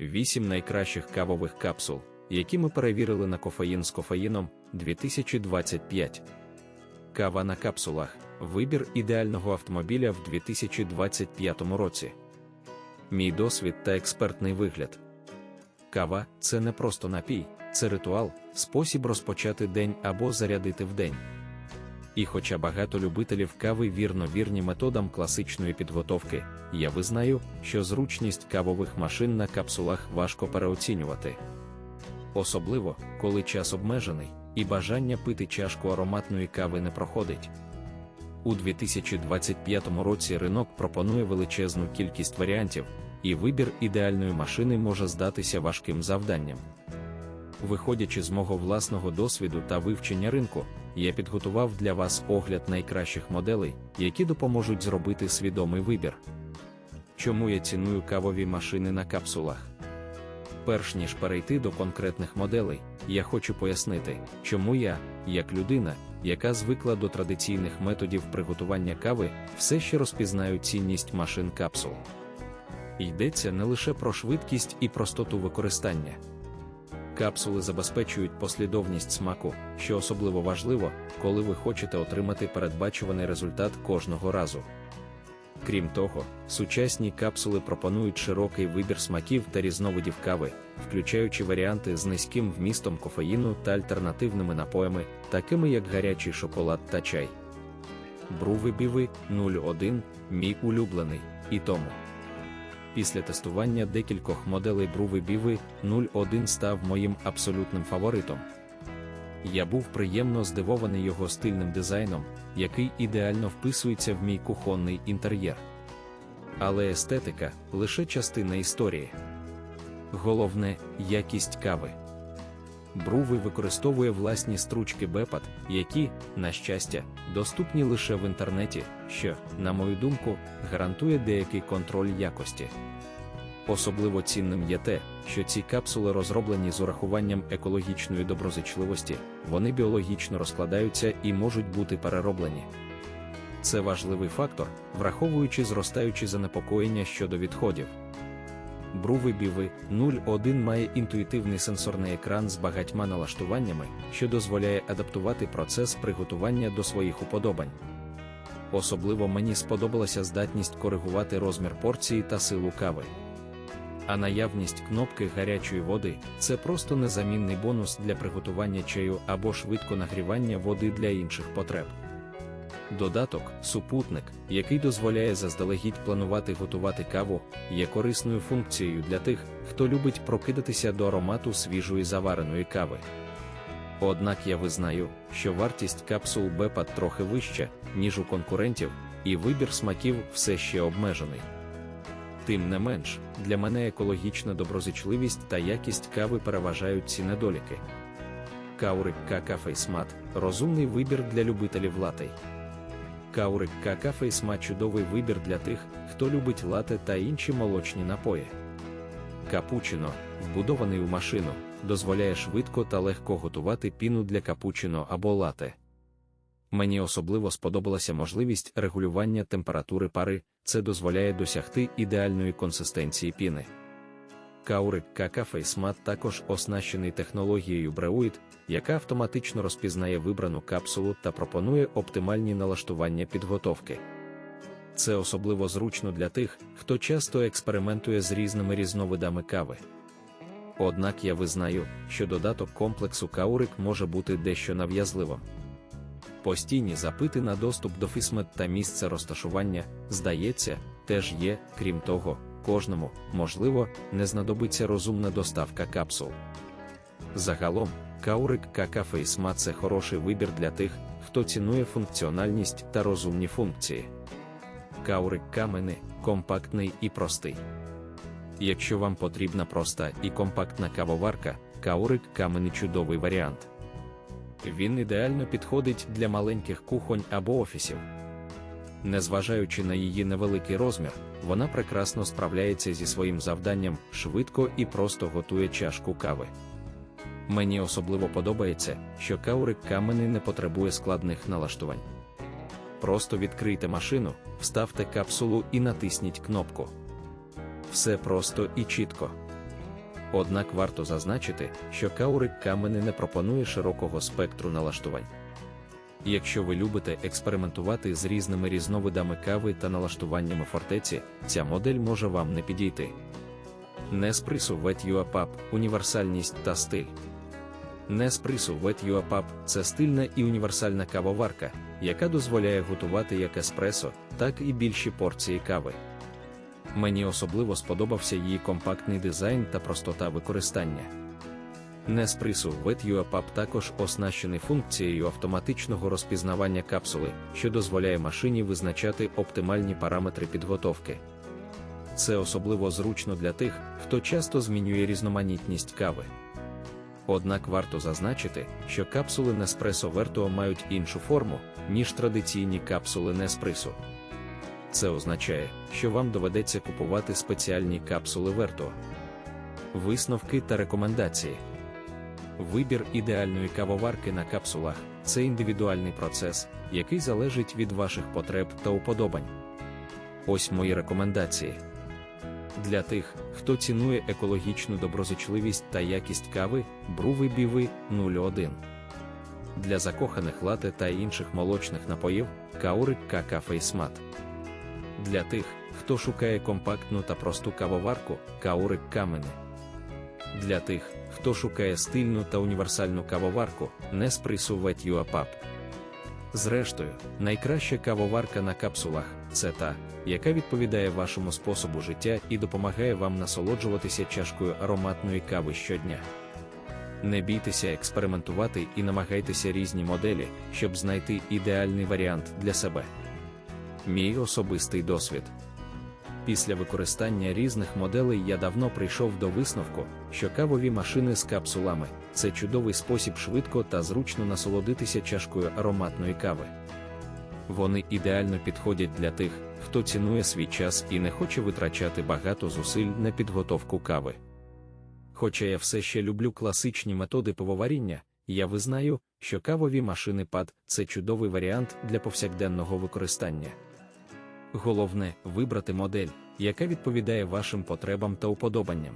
8 найкращих кавових капсул, які ми перевірили на кофеїн з кофеїном 2025. Кава на капсулах вибір ідеального автомобіля в 2025 році. Мій досвід та експертний вигляд. Кава це не просто напій, це ритуал, спосіб розпочати день або зарядити в день. І хоча багато любителів кави вірно вірні методам класичної підготовки, я визнаю, що зручність кавових машин на капсулах важко переоцінювати. Особливо, коли час обмежений, і бажання пити чашку ароматної кави не проходить. У 2025 році ринок пропонує величезну кількість варіантів, і вибір ідеальної машини може здатися важким завданням. Виходячи з мого власного досвіду та вивчення ринку, я підготував для вас огляд найкращих моделей, які допоможуть зробити свідомий вибір. Чому я ціную кавові машини на капсулах? Перш ніж перейти до конкретних моделей, я хочу пояснити, чому я, як людина, яка звикла до традиційних методів приготування кави, все ще розпізнаю цінність машин капсул. Йдеться не лише про швидкість і простоту використання. Капсули забезпечують послідовність смаку, що особливо важливо, коли ви хочете отримати передбачуваний результат кожного разу. Крім того, сучасні капсули пропонують широкий вибір смаків та різновидів кави, включаючи варіанти з низьким вмістом кофеїну та альтернативними напоями, такими як гарячий шоколад та чай. Бруви біви 01 мій улюблений, і тому. Після тестування декількох моделей бруви біви 01 став моїм абсолютним фаворитом. Я був приємно здивований його стильним дизайном, який ідеально вписується в мій кухонний інтер'єр. Але естетика лише частина історії. Головне якість кави. Бруви використовує власні стручки Бепат, які, на щастя, доступні лише в інтернеті, що, на мою думку, гарантує деякий контроль якості. Особливо цінним є те, що ці капсули розроблені з урахуванням екологічної доброзичливості, вони біологічно розкладаються і можуть бути перероблені. Це важливий фактор, враховуючи зростаючі занепокоєння щодо відходів. Бруви Біви 01 має інтуїтивний сенсорний екран з багатьма налаштуваннями, що дозволяє адаптувати процес приготування до своїх уподобань. Особливо мені сподобалася здатність коригувати розмір порції та силу кави. А наявність кнопки гарячої води це просто незамінний бонус для приготування чаю або швидко нагрівання води для інших потреб. Додаток, супутник, який дозволяє заздалегідь планувати готувати каву, є корисною функцією для тих, хто любить прокидатися до аромату свіжої завареної кави. Однак я визнаю, що вартість капсул Бепа трохи вища, ніж у конкурентів, і вибір смаків все ще обмежений. Тим не менш, для мене екологічна доброзичливість та якість кави переважають ці недоліки. Каурик Кака Фейсмат розумний вибір для любителів латей. Каурик Кака Фейсмат чудовий вибір для тих, хто любить лате та інші молочні напої. Капучино, вбудований у машину, дозволяє швидко та легко готувати піну для капучино або лате. Мені особливо сподобалася можливість регулювання температури пари, це дозволяє досягти ідеальної консистенції піни. Каурик Кака Фейсмат також оснащений технологією Brewit, яка автоматично розпізнає вибрану капсулу та пропонує оптимальні налаштування підготовки. Це особливо зручно для тих, хто часто експериментує з різними різновидами кави. Однак я визнаю, що додаток комплексу Каурик може бути дещо нав'язливим. Постійні запити на доступ до фісмет та місце розташування, здається, теж є, крім того, кожному, можливо, не знадобиться розумна доставка капсул. Загалом, Каурик Кака Фейсма це хороший вибір для тих, хто цінує функціональність та розумні функції. Каурик камени компактний і простий. Якщо вам потрібна проста і компактна кавоварка, Каурик камени чудовий варіант. Він ідеально підходить для маленьких кухонь або офісів. Незважаючи на її невеликий розмір, вона прекрасно справляється зі своїм завданням, швидко і просто готує чашку кави. Мені особливо подобається, що каурик каменний не потребує складних налаштувань. Просто відкрийте машину, вставте капсулу і натисніть кнопку. Все просто і чітко. Однак варто зазначити, що Каурик камени не пропонує широкого спектру налаштувань. Якщо ви любите експериментувати з різними різновидами кави та налаштуваннями фортеці, ця модель може вам не підійти. Nespresso Wet UAPAP – універсальність та стиль. Nespresso Wet UAPAP – це стильна і універсальна кавоварка, яка дозволяє готувати як еспресо, так і більші порції кави. Мені особливо сподобався її компактний дизайн та простота використання. Nespresso Wet також оснащений функцією автоматичного розпізнавання капсули, що дозволяє машині визначати оптимальні параметри підготовки. Це особливо зручно для тих, хто часто змінює різноманітність кави. Однак варто зазначити, що капсули Nespresso Vertuo мають іншу форму, ніж традиційні капсули Nespresso. Це означає, що вам доведеться купувати спеціальні капсули Vertuo. Висновки та рекомендації. Вибір ідеальної кавоварки на капсулах це індивідуальний процес, який залежить від ваших потреб та уподобань. Ось мої рекомендації. Для тих, хто цінує екологічну доброзичливість та якість кави, бруви біви 01. Для закоханих лате та інших молочних напоїв каурик кака фейсмат. Для тих, хто шукає компактну та просту кавоварку, каурик камени. Для тих, хто шукає стильну та універсальну кавоварку, Nespresso Wet UAPAP. Зрештою, найкраща кавоварка на капсулах це та, яка відповідає вашому способу життя і допомагає вам насолоджуватися чашкою ароматної кави щодня. Не бійтеся експериментувати і намагайтеся різні моделі, щоб знайти ідеальний варіант для себе. Мій особистий досвід. Після використання різних моделей я давно прийшов до висновку, що кавові машини з капсулами це чудовий спосіб швидко та зручно насолодитися чашкою ароматної кави. Вони ідеально підходять для тих, хто цінує свій час і не хоче витрачати багато зусиль на підготовку кави. Хоча я все ще люблю класичні методи пивоваріння, я визнаю, що кавові машини пад це чудовий варіант для повсякденного використання. Головне вибрати модель, яка відповідає вашим потребам та уподобанням.